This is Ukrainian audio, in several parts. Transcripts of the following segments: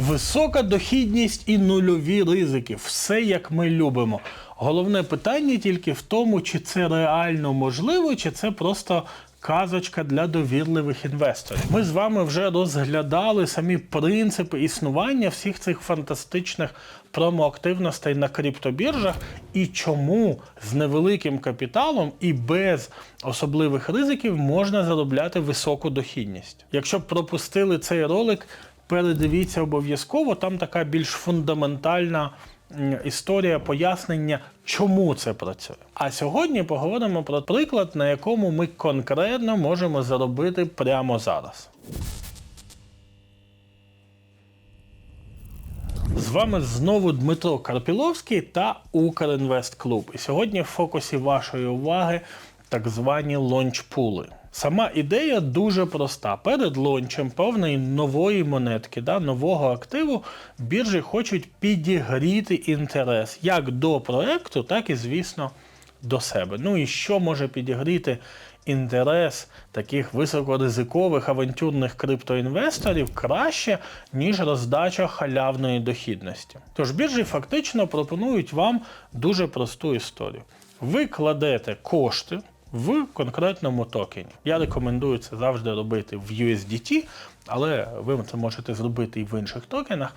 Висока дохідність і нульові ризики все як ми любимо. Головне питання тільки в тому, чи це реально можливо, чи це просто казочка для довірливих інвесторів. Ми з вами вже розглядали самі принципи існування всіх цих фантастичних промоактивностей на криптобіржах і чому з невеликим капіталом і без особливих ризиків можна заробляти високу дохідність. Якщо пропустили цей ролик, передивіться обов'язково. Там така більш фундаментальна історія пояснення, чому це працює. А сьогодні поговоримо про приклад, на якому ми конкретно можемо заробити прямо зараз. З вами знову Дмитро Карпіловський та Укрінвест Клуб. І сьогодні в фокусі вашої уваги так звані лончпули. Сама ідея дуже проста. Перед лончем певної нової монетки, да, нового активу, біржі хочуть підігріти інтерес як до проекту, так і, звісно, до себе. Ну і що може підігріти інтерес таких високоризикових авантюрних криптоінвесторів краще, ніж роздача халявної дохідності. Тож біржі фактично пропонують вам дуже просту історію. Ви кладете кошти в конкретному токені. Я рекомендую це завжди робити в USDT, але ви це можете зробити і в інших токенах.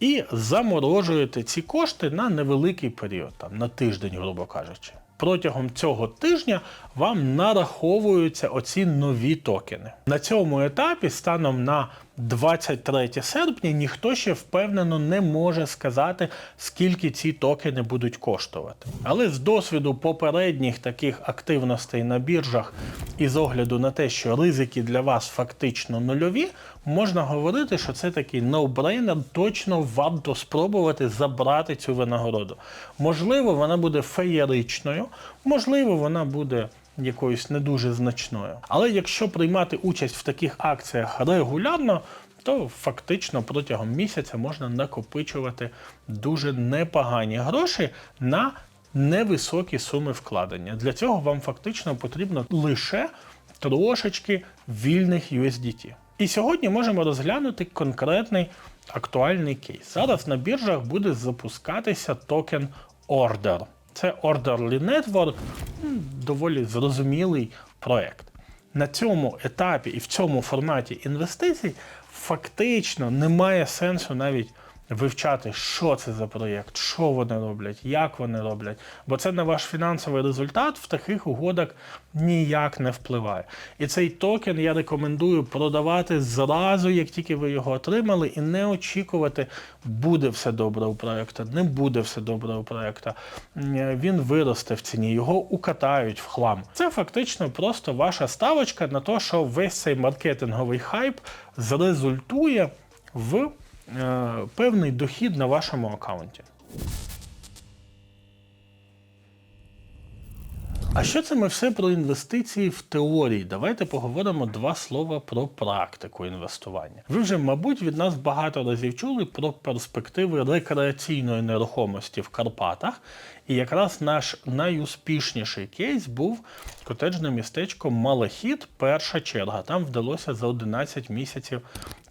І заморожуєте ці кошти на невеликий період, там, на тиждень, грубо кажучи. Протягом цього тижня вам нараховуються оці нові токени. На цьому етапі, станом на 23 серпня, ніхто ще впевнено не може сказати, скільки ці токени будуть коштувати. Але з досвіду попередніх таких активностей на біржах і з огляду на те, що ризики для вас фактично нульові, можна говорити, що це такий ноу-брейнер, точно варто спробувати забрати цю винагороду. Можливо, вона буде феєричною, можливо, вона буде якоюсь не дуже значною. Але якщо приймати участь в таких акціях регулярно, то фактично протягом місяця можна накопичувати дуже непогані гроші на невисокі суми вкладення. Для цього вам фактично потрібно лише трошечки вільних USDT. І сьогодні можемо розглянути конкретний актуальний кейс. Зараз на біржах буде запускатися токен Order. Це Orderly Network, доволі зрозумілий проект. На цьому етапі і в цьому форматі інвестицій фактично немає сенсу навіть вивчати, що це за проєкт, що вони роблять, як вони роблять. Бо це на ваш фінансовий результат в таких угодах ніяк не впливає. І цей токен я рекомендую продавати зразу, як тільки ви його отримали, і не очікувати, буде все добре у проєкта, не буде все добре у проєкта. Він виросте в ціні, його укатають в хлам. Це фактично просто ваша ставочка на те, що весь цей маркетинговий хайп зрезультує в певний дохід на вашому аккаунті. А що це ми все про інвестиції в теорії? Давайте поговоримо два слова про практику інвестування. Ви вже, мабуть, від нас багато разів чули про перспективи рекреаційної нерухомості в Карпатах. І якраз наш найуспішніший кейс був котеджне містечко Малахіт, перша черга. Там вдалося за 11 місяців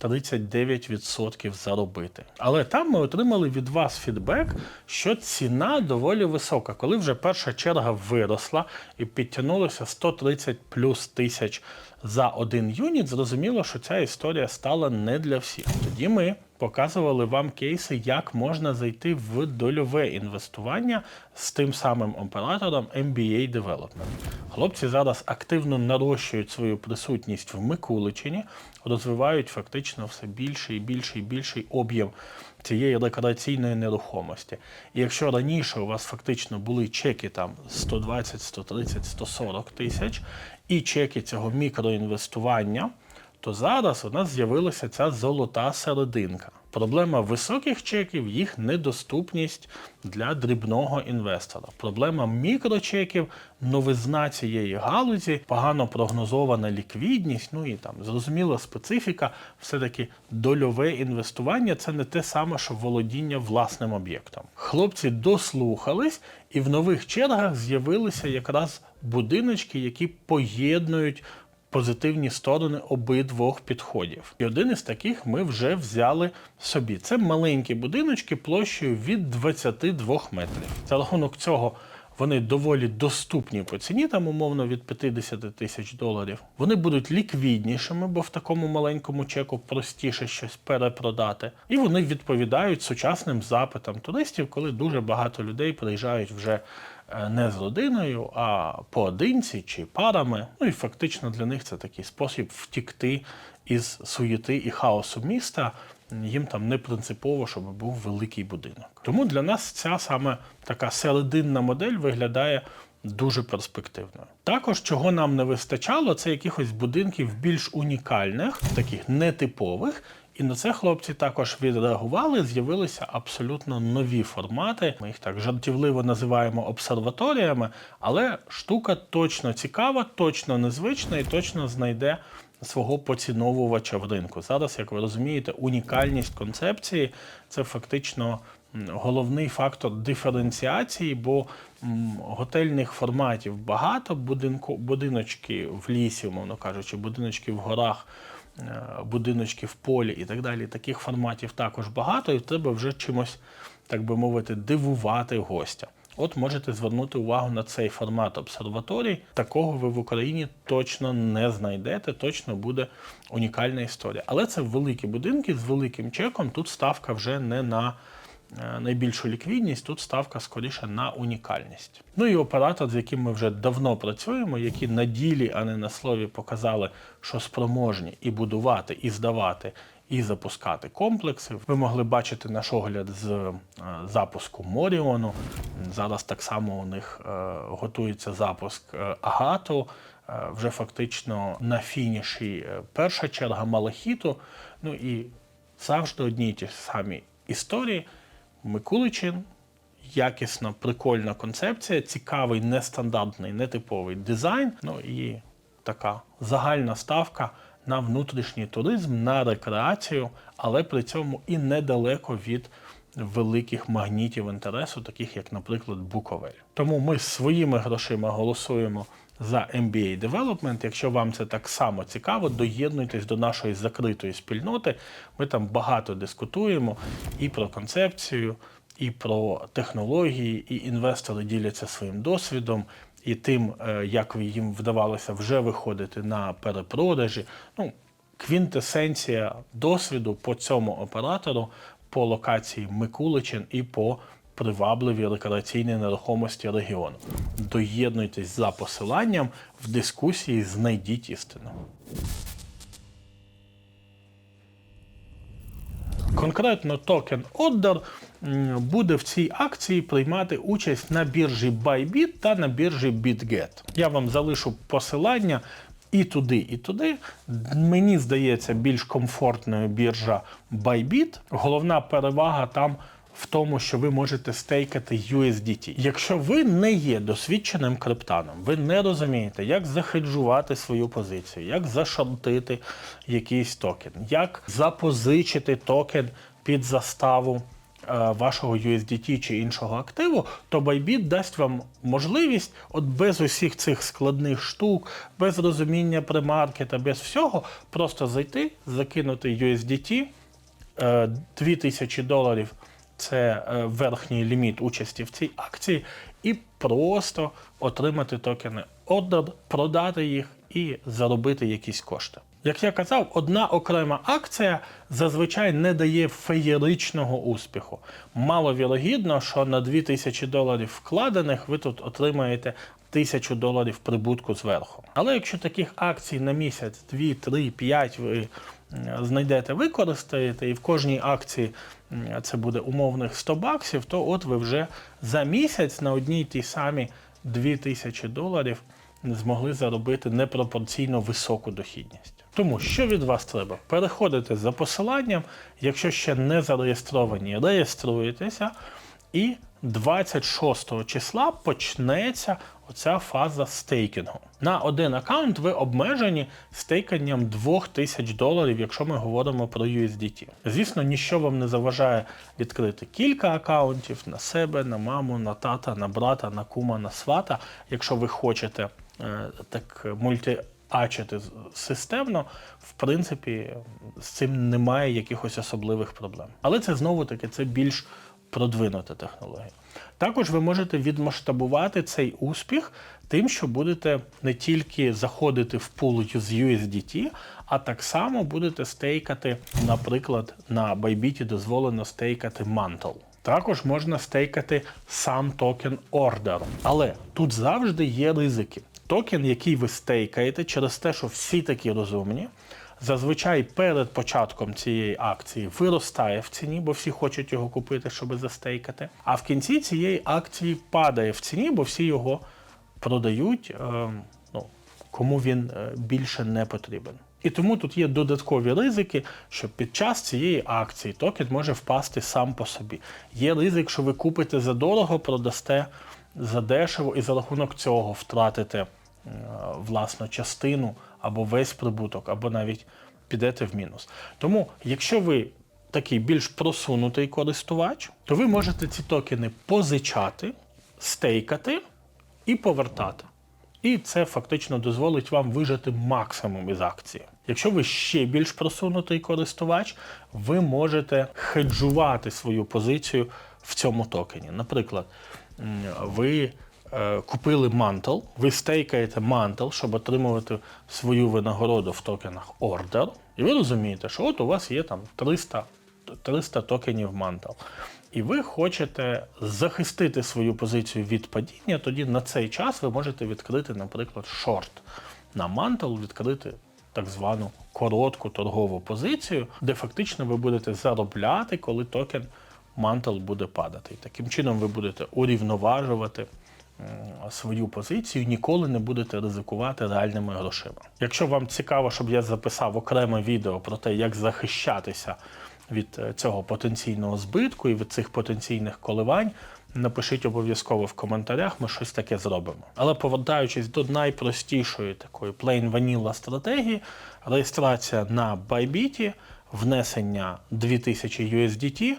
39% заробити. Але там ми отримали від вас фідбек, що ціна доволі висока. Коли вже перша черга виросла і підтягнулося 130 плюс тисяч за один юніт, зрозуміло, що ця історія стала не для всіх. Тоді ми показували вам кейси, як можна зайти в дольове інвестування з тим самим оператором MBA Development. Хлопці зараз активно нарощують свою присутність в Микуличині, розвивають фактично все більший і більший і більший об'єм цієї рекреаційної нерухомості. І якщо раніше у вас фактично були чеки там 120, 130, 140 тисяч, і чеки цього мікроінвестування, то зараз у нас з'явилася ця золота серединка. Проблема високих чеків їх недоступність для дрібного інвестора. Проблема мікрочеків, новизна цієї галузі, погано прогнозована ліквідність. Ну і там зрозуміла специфіка. Все-таки дольове інвестування це не те саме, що володіння власним об'єктом. Хлопці дослухались, і в нових чергах з'явилися якраз будиночки, які поєднують позитивні сторони обидвох підходів. І один із таких ми вже взяли собі. Це маленькі будиночки площею від 22 метрів. За рахунок цього. Вони доволі доступні по ціні, там умовно від 50 тисяч доларів. Вони будуть ліквіднішими, бо в такому маленькому чеку простіше щось перепродати. І вони відповідають сучасним запитам туристів, коли дуже багато людей приїжджають вже е, не з родиною, а поодинці чи парами. Ну і фактично для них це такий спосіб втікти із суєти і хаосу міста. Їм там не принципово, щоб був великий будинок. Тому для нас ця саме така серединна модель виглядає дуже перспективною. Також, чого нам не вистачало, це якихось будинків більш унікальних, таких нетипових. І на це хлопці також відреагували. З'явилися абсолютно нові формати. Ми їх так жартівливо називаємо обсерваторіями, але штука точно цікава, точно незвична і точно знайде свого поціновувача в ринку. Зараз, як ви розумієте, унікальність концепції це фактично головний фактор диференціації, бо готельних форматів багато, будинку, будиночки в лісі, умовно кажучи, будиночки в горах. е, Будиночки в полі і так далі. Таких форматів також багато, і треба вже чимось, так би мовити, дивувати гостя. От можете звернути увагу на цей формат обсерваторій. Такого ви в Україні точно не знайдете, точно буде унікальна історія. Але це великі будинки з великим чеком. Тут ставка вже не на е, найбільшу ліквідність, тут ставка скоріше на унікальність. Ну і оператор, з яким ми вже давно працюємо, які на ділі, а не на слові, показали, що спроможні і будувати, і здавати. І запускати комплекси. Ви могли бачити наш огляд з е, запуску Моріону. Зараз так само у них е, готується запуск е, Агату. Вже фактично на фініші перша черга Малахіту. Ну і завжди одні й ті самі історії. Микуличин, якісна, прикольна концепція, цікавий, нестандартний, нетиповий дизайн. Ну і така загальна ставка на внутрішній туризм, на рекреацію, але при цьому і недалеко від великих магнітів інтересу, таких як, наприклад, Буковель. Тому ми своїми грошима голосуємо за MBA Development. Якщо вам це так само цікаво, доєднуйтесь до нашої закритої спільноти. Ми там багато дискутуємо і про концепцію, і про технології, і інвестори діляться своїм досвідом. І тим, е, як їм вдавалося вже виходити на перепродажі. Ну, квінтесенція досвіду по цьому оператору, по локації Микуличин і по привабливій рекреаційній нерухомості регіону. Доєднуйтесь за посиланням в дискусії, знайдіть істину. Конкретно токен Odder буде в цій акції приймати участь на біржі Bybit та на біржі BitGet. Я вам залишу посилання і туди, і туди. Мені здається, більш комфортною біржа Bybit. Головна перевага там. В тому, що ви можете стейкати USDT. Якщо ви не є досвідченим криптаном, ви не розумієте, як захеджувати свою позицію, як зашортити якийсь токен, як запозичити токен під заставу е, вашого USDT чи іншого активу, то Bybit дасть вам можливість, от без усіх цих складних штук, без розуміння премаркета, без всього, просто зайти, закинути USDT, е, 2000 доларів це е, верхній ліміт участі в цій акції, і просто отримати токени ордер, продати їх і заробити якісь кошти. Як я казав, одна окрема акція зазвичай не дає феєричного успіху. Маловірогідно, що на 2000 доларів вкладених ви тут отримаєте 1000 доларів прибутку зверху. Але якщо таких акцій на місяць, 2, 3, 5 ви знайдете, використаєте, і в кожній акції це буде умовних 100 баксів, то от ви вже за місяць на одній тій самій 2000 доларів змогли заробити непропорційно високу дохідність. Тому що від вас треба? Переходите за посиланням, якщо ще не зареєстровані, реєструєтеся, і 26 числа почнеться оця фаза стейкінгу. На один аккаунт ви обмежені стейканням 2000 доларів, якщо ми говоримо про USDT. Звісно, ніщо вам не заважає відкрити кілька аккаунтів на себе, на маму, на тата, на брата, на кума, на свата, якщо ви хочете е, так мульти ачити системно, в принципі, з цим немає якихось особливих проблем. Але це знову таки це більш продвинута технологія. Також ви можете відмасштабувати цей успіх тим, що будете не тільки заходити в пул з USDT, а так само будете стейкати, наприклад, на Bybit дозволено стейкати Mantle. Також можна стейкати сам токен Order. Але тут завжди є ризики. Токен, який ви стейкаєте, через те, що всі такі розумні, зазвичай перед початком цієї акції виростає в ціні, бо всі хочуть його купити, щоб застейкати. А в кінці цієї акції падає в ціні, бо всі його продають, е, ну, кому він е, більше не потрібен. І тому тут є додаткові ризики, що під час цієї акції токен може впасти сам по собі. Є ризик, що ви купите за дорого, продасте за дешево і за рахунок цього втратите власну частину або весь прибуток, або навіть підете в мінус. Тому, якщо ви такий більш просунутий користувач, то ви можете ці токени позичати, стейкати і повертати. І це фактично дозволить вам вижати максимум із акції. Якщо ви ще більш просунутий користувач, ви можете хеджувати свою позицію в цьому токені. Наприклад, ви е, купили мантл, ви стейкаєте мантл, щоб отримувати свою винагороду в токенах Order. І ви розумієте, що от у вас є там 300, 300 токенів мантл. І ви хочете захистити свою позицію від падіння, тоді на цей час ви можете відкрити, наприклад, шорт на мантл, відкрити так звану коротку торгову позицію, де фактично ви будете заробляти, коли токен мантл буде падати. І таким чином ви будете урівноважувати свою позицію, ніколи не будете ризикувати реальними грошима. Якщо вам цікаво, щоб я записав окреме відео про те, як захищатися від е, цього потенційного збитку і від цих потенційних коливань, напишіть обов'язково в коментарях, ми щось таке зробимо. Але повертаючись до найпростішої такої plain vanilla стратегії, реєстрація на Bybit, внесення 2000 USDT,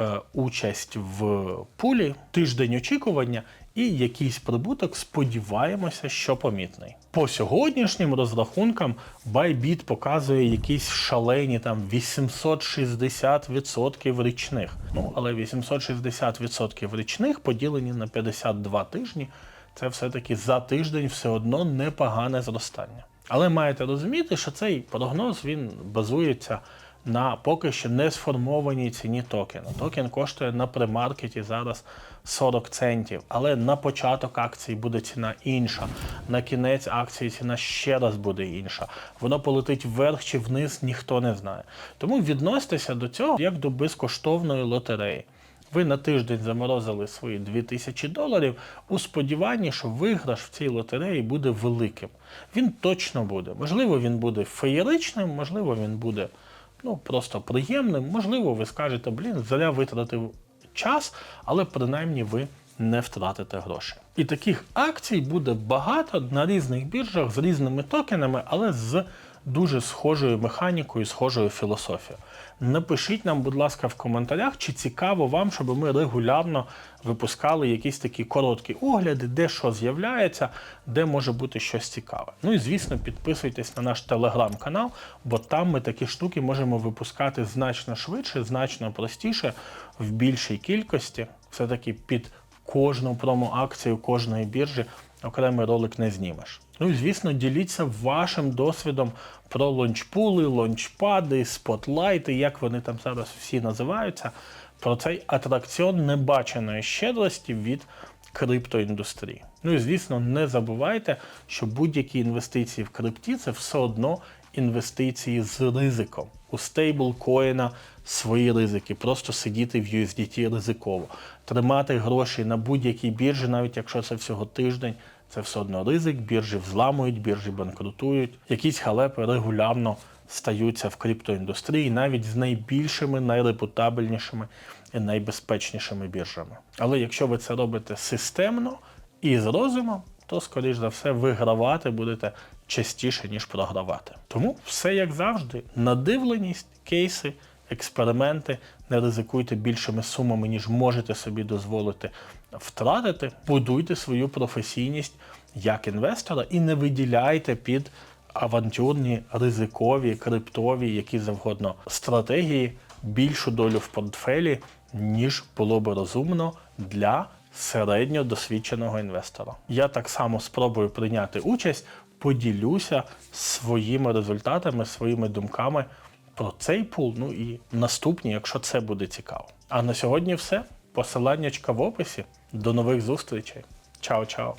е, участь в пулі, тиждень очікування і якийсь прибуток, сподіваємося, що помітний. По сьогоднішнім розрахункам Bybit показує якісь шалені там 860% річних. Ну, але 860% річних поділені на 52 тижні. Це все-таки за тиждень все одно непогане зростання. Але маєте розуміти, що цей прогноз він базується на поки що не сформованій ціні токена. Токен коштує на премаркеті зараз 40 центів, але на початок акції буде ціна інша. На кінець акції ціна ще раз буде інша. Воно полетить вверх чи вниз, ніхто не знає. Тому відносьтеся до цього як до безкоштовної лотереї. Ви на тиждень заморозили свої 2000 доларів у сподіванні, що виграш в цій лотереї буде великим. Він точно буде. Можливо, він буде феєричним, можливо, він буде ну, просто приємним. Можливо, ви скажете, блін, заря витратив час, але принаймні ви не втратите гроші. І таких акцій буде багато на різних біржах з різними токенами, але з дуже схожою механікою, схожою філософією. Напишіть нам, будь ласка, в коментарях, чи цікаво вам, щоб ми регулярно випускали якісь такі короткі огляди, де що з'являється, де може бути щось цікаве. Ну і звісно, підписуйтесь на наш телеграм-канал, бо там ми такі штуки можемо випускати значно швидше, значно простіше, в більшій кількості. Все-таки під кожну промо-акцію кожної біржі окремий ролик не знімеш. Ну і звісно, діліться вашим досвідом про лончпули, лончпади, спотлайти, як вони там зараз всі називаються, про цей атракціон небаченої щедрості від криптоіндустрії. Ну і звісно, не забувайте, що будь-які інвестиції в крипті це все одно інвестиції з ризиком. У стейблкоїна свої ризики, просто сидіти в USDT ризиково. Тримати гроші на будь-якій біржі, навіть якщо це всього тиждень, це все одно ризик. Біржі взламують, біржі банкрутують. Якісь халепи регулярно стаються в криптоіндустрії, навіть з найбільшими, найрепутабельнішими і найбезпечнішими біржами. Але якщо ви це робите системно і з розумом, то, скоріш за все, вигравати будете частіше, ніж програвати. Тому все як завжди: надивленість, кейси, експерименти. Не ризикуйте більшими сумами, ніж можете собі дозволити втратити. Будуйте свою професійність як інвестора і не виділяйте під авантюрні, ризикові, криптові, які завгодно стратегії, більшу долю в портфелі, ніж було би розумно для середньодосвідченого інвестора. Я так само спробую прийняти участь, поділюся своїми результатами, своїми думками про цей пул. Ну і наступні, якщо це буде цікаво. А на сьогодні все. Посиланнячка в описі. До нових зустрічей. Чао-чао.